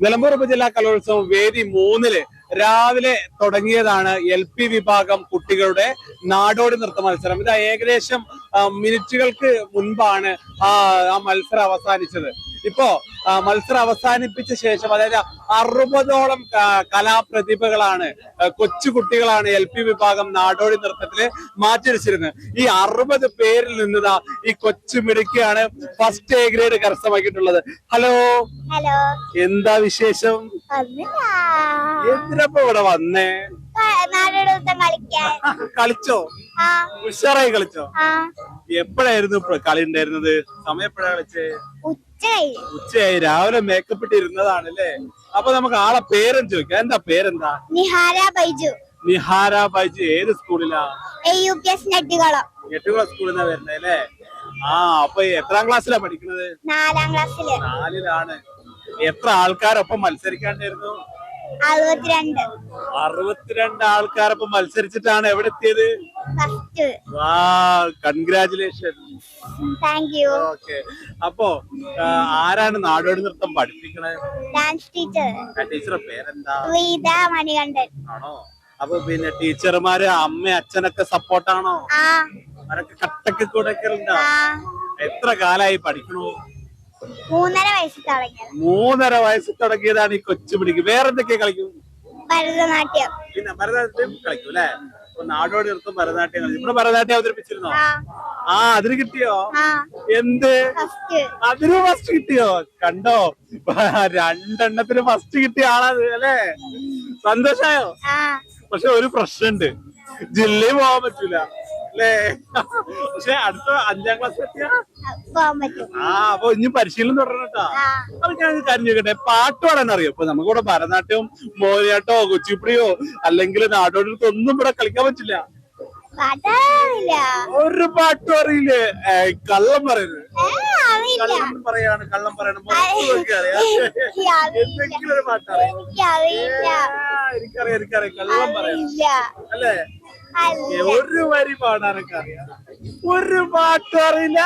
നിലമ്പൂർ ഉപജില്ലാ കലോത്സവം വേദി മൂന്നിൽ രാവിലെ തുടങ്ങിയതാണ് എൽ പി വിഭാഗം കുട്ടികളുടെ നാടോടി നൃത്ത മത്സരം. ഇത് ഏകദേശം മിനിറ്റുകൾക്ക് മുൻപാണ് ആ ആ മത്സരം അവസാനിച്ചത്. ഇപ്പോ മത്സരം അവസാനിപ്പിച്ച ശേഷം അതായത് അറുപതോളം കലാപ്രതിഭകളാണ് കൊച്ചുകുട്ടികളാണ് കൊച്ചു കുട്ടികളാണ് എൽ പി വിഭാഗം നാടോടി നൃത്തത്തിൽ മാറ്റിവെച്ചിരുന്നത്. ഈ അറുപത് പേരിൽ നിന്നതാ ഈ കൊച്ചു മിടുക്കിയാണ് ഫസ്റ്റ് എ ഗ്രേഡ് കരസ്ഥമാക്കിയിട്ടുള്ളത്. ഹലോ? ഹലോ? എന്താ വിശേഷം? എന്തിനപ്പോ ഇവിടെ വന്നേ? കളിച്ചോ? ഉഷാറായി കളിച്ചോ? എപ്പോഴായിരുന്നു കളി ഉണ്ടായിരുന്നത്? സമയം എപ്പോഴാ കളിച്ചേ? ഉച്ച ഉച്ചയായി. രാവിലെ മേക്കപ്പ് ഇട്ട് ഇരുന്നതാണ് അല്ലേ അപ്പൊ നമുക്ക് ആളെ പേരും ചോദിക്കാം? എന്താ പേരെന്താ? നിഹാര ബൈജു. നിഹാര ബൈജു. ഏത് സ്കൂളിലാ? എട്ടുകുള സ്കൂളിൽ നിന്നാ വരുന്നത് അല്ലേ? ആ അപ്പൊ എത്രാം ക്ലാസ്സിലാ പഠിക്കുന്നത്? നാലാം ക്ലാസ്സിൽ. നാലിലാണ്. എത്ര ആൾക്കാരൊപ്പം മത്സരിക്കാണ്ടായിരുന്നു? അറുപത്തിരണ്ട്. അറുപത്തിരണ്ട് ആൾക്കാരൊപ്പം മത്സരിച്ചിട്ടാണ് എവിടെ എത്തിയത്? വാ കൺഗ്രാചുലേഷൻ താങ്ക് യു ഓക്കെ അപ്പോ ആരാണ് നാടോടി നൃത്തം പഠിപ്പിക്കണേ? ഡാൻസ് ടീച്ചർ ടീച്ചറുടെ ടീച്ചറെ പേരെന്താ? മണികണ്ഠൻ. ആണോ? അപ്പൊ പിന്നെ ടീച്ചർമാര് അമ്മ അച്ഛനൊക്കെ സപ്പോർട്ടാണോ അവരൊക്കെ കട്ടക്ക് കൂടെ എത്ര കാലായി പഠിക്കണു? മൂന്നര വയസ്സ് തുടങ്ങിയത്. മൂന്നര വയസ്സ് തുടങ്ങിയതാണ് ഈ കൊച്ചു പിടിക്ക്. വേറെന്തൊക്കെ കളിക്കും? ഭരതനാട്യം. പിന്നെ ഭരതനാട്യം കളിക്കും അല്ലെ? നാടോടി നൃത്തം ഭരതനാട്യം കളിക്കും. ഇവിടെ ഭരതനാട്യം അവതരിപ്പിച്ചിരുന്നോ? ആ. അതിന് കിട്ടിയോ? എന്ത്? അതിന് ഫസ്റ്റ് കിട്ടിയോ? കണ്ടോ? രണ്ടെണ്ണത്തിന് ഫസ്റ്റ് കിട്ടിയ ആളത് അല്ലേ? സന്തോഷായോ? പക്ഷെ ഒരു പ്രശ്നമുണ്ട് ജില്ലയും പോകാൻ പറ്റൂല. അല്ലേ? പക്ഷെ അടുത്ത അഞ്ചാം ക്ലാസ് എത്തിയ? ആ അപ്പൊ ഇനി പരിശീലനം തുടരണം കേട്ടോ. അപ്പൊ ഞാൻ കാര്യം ചോദിക്കട്ടെ? പാട്ട് പാടാൻ അറിയോ ഇപ്പൊ നമുക്കിവിടെ ഭരതനാട്യം മോഹിനിയാട്ടോ കുച്ചിപ്പുടിയോ അല്ലെങ്കിൽ നാടോടിക്ക് ഒന്നും ഇവിടെ കളിക്കാൻ പറ്റില്ല. ഒരു പാട്ടും അറിയില്ലേ? കള്ളം പറയുന്നത് കള്ളം പറയാണ് കള്ളം പറയണം. എന്തെങ്കിലും ഒരു പാട്ടറിയാം. എനിക്കറിയാം എനിക്കറിയാം. കള്ളം പറയാം അല്ലേ? ഒരു വരി പാടാനൊക്കെ അറിയാം. ഒരു പാട്ടും അറിയില്ല.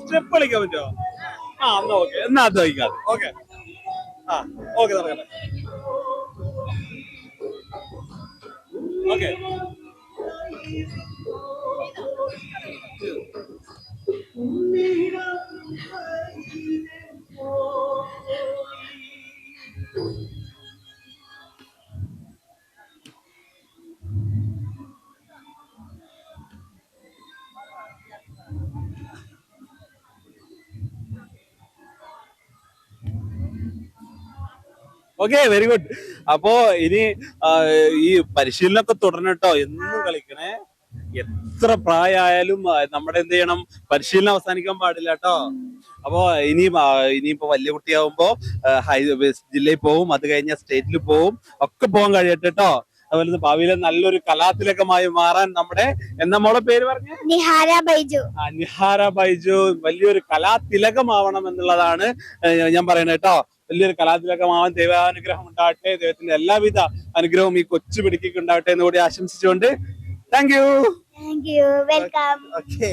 സ്റ്റെപ്പ് കളിക്കാൻ പറ്റുമോ? ആ എന്നാ ഓക്കെ എന്നാ അത് വഹിക്കാം ഓക്കെ ആ ഓക്കെ നടക്കട്ടെ. ഓക്കെ ഓക്കെ വെരി ഗുഡ് അപ്പോ ഇനി ഈ പരിശീലനമൊക്കെ തുടരണട്ടോ എന്നും കളിക്കണേ. എത്ര പ്രായമായാലും നമ്മുടെ എന്ത് ചെയ്യണം? പരിശീലനം അവസാനിക്കാൻ പാടില്ല കേട്ടോ. അപ്പോ ഇനി ഇനിയിപ്പോ വലിയ കുട്ടിയാവുമ്പോ ഹൈ ജില്ലയിൽ പോവും. അത് കഴിഞ്ഞ സ്റ്റേറ്റിൽ പോവും. ഒക്കെ പോകാൻ കഴിയട്ടെ കേട്ടോ. അതുപോലെ ഭാവിയിലെ നല്ലൊരു കലാതിലകമായി മാറാൻ നമ്മുടെ എന്താ മോളെ പേര് പറഞ്ഞു? നിഹാര ബൈജു. ആ, നിഹാര ബൈജു. വലിയൊരു കലാതിലകമാവണം എന്നുള്ളതാണ് ഞാൻ പറയുന്നത് കേട്ടോ. വലിയൊരു കലാതിലകമാവാൻ ദൈവാനുഗ്രഹം ഉണ്ടാവട്ടെ ദൈവത്തിന്റെ എല്ലാവിധ അനുഗ്രഹവും ഈ കൊച്ചു പിടിക്കൊക്കെ ഉണ്ടാവട്ടെ എന്ന് കൂടി ആശംസിച്ചുകൊണ്ട്. Thank you welcome okay